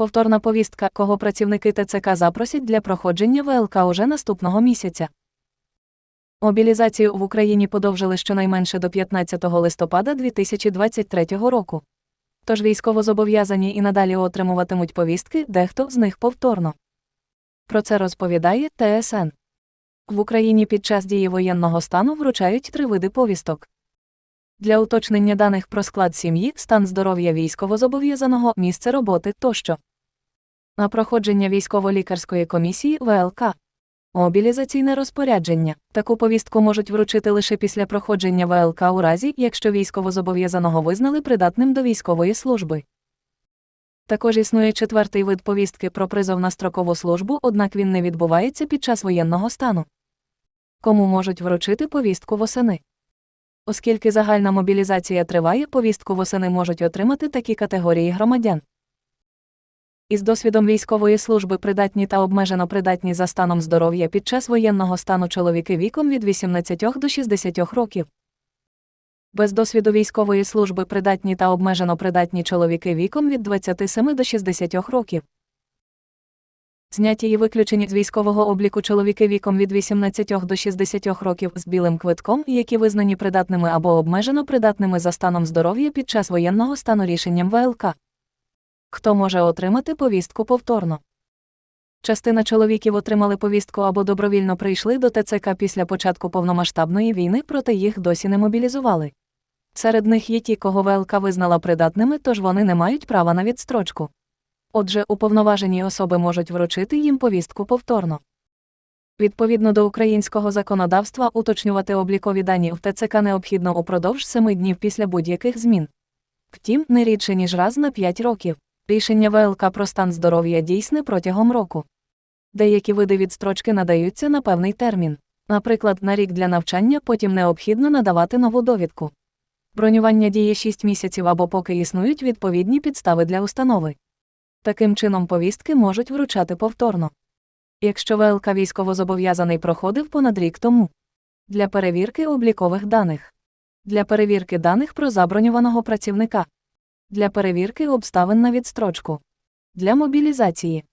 Повторна повістка, кого працівники ТЦК запросять для проходження ВЛК уже наступного місяця. Мобілізацію в Україні подовжили щонайменше до 15 листопада 2023 року. Тож військовозобов'язані і надалі отримуватимуть повістки, дехто з них повторно. Про це розповідає ТСН. В Україні під час дії воєнного стану вручають три види повісток. Для уточнення даних про склад сім'ї, стан здоров'я військовозобов'язаного, місце роботи тощо. На проходження військово-лікарської комісії ВЛК. Мобілізаційне розпорядження. Таку повістку можуть вручити лише після проходження ВЛК у разі, якщо військовозобов'язаного визнали придатним до військової служби. Також існує четвертий вид повістки про призов на строкову службу, однак він не відбувається під час воєнного стану. Кому можуть вручити повістку восени? Оскільки загальна мобілізація триває, повістку восени можуть отримати такі категорії громадян. Із досвідом військової служби придатні та обмежено придатні за станом здоров'я під час воєнного стану чоловіки віком від 18 до 60 років. Без досвіду військової служби придатні та обмежено придатні чоловіки віком від 27 до 60 років. Зняті і виключені з військового обліку чоловіки віком від 18 до 60 років з білим квитком, які визнані придатними або обмежено придатними за станом здоров'я під час воєнного стану рішенням ВЛК. Хто може отримати повістку повторно? Частина чоловіків отримали повістку або добровільно прийшли до ТЦК після початку повномасштабної війни, проте їх досі не мобілізували. Серед них є ті, кого ВЛК визнала придатними, тож вони не мають права на відстрочку. Отже, уповноважені особи можуть вручити їм повістку повторно. Відповідно до українського законодавства, уточнювати облікові дані в ТЦК необхідно упродовж семи днів після будь-яких змін. Втім, не рідше ніж раз на 5 років. Рішення ВЛК про стан здоров'я дійсне протягом року. Деякі види відстрочки надаються на певний термін. Наприклад, на рік для навчання потім необхідно надавати нову довідку. Бронювання діє 6 місяців або поки існують відповідні підстави для установи. Таким чином повістки можуть вручати повторно. Якщо ВЛК військовозобов'язаний проходив понад рік тому. Для перевірки облікових даних. Для перевірки даних про заброньованого працівника. Для перевірки обставин на відстрочку. Для мобілізації.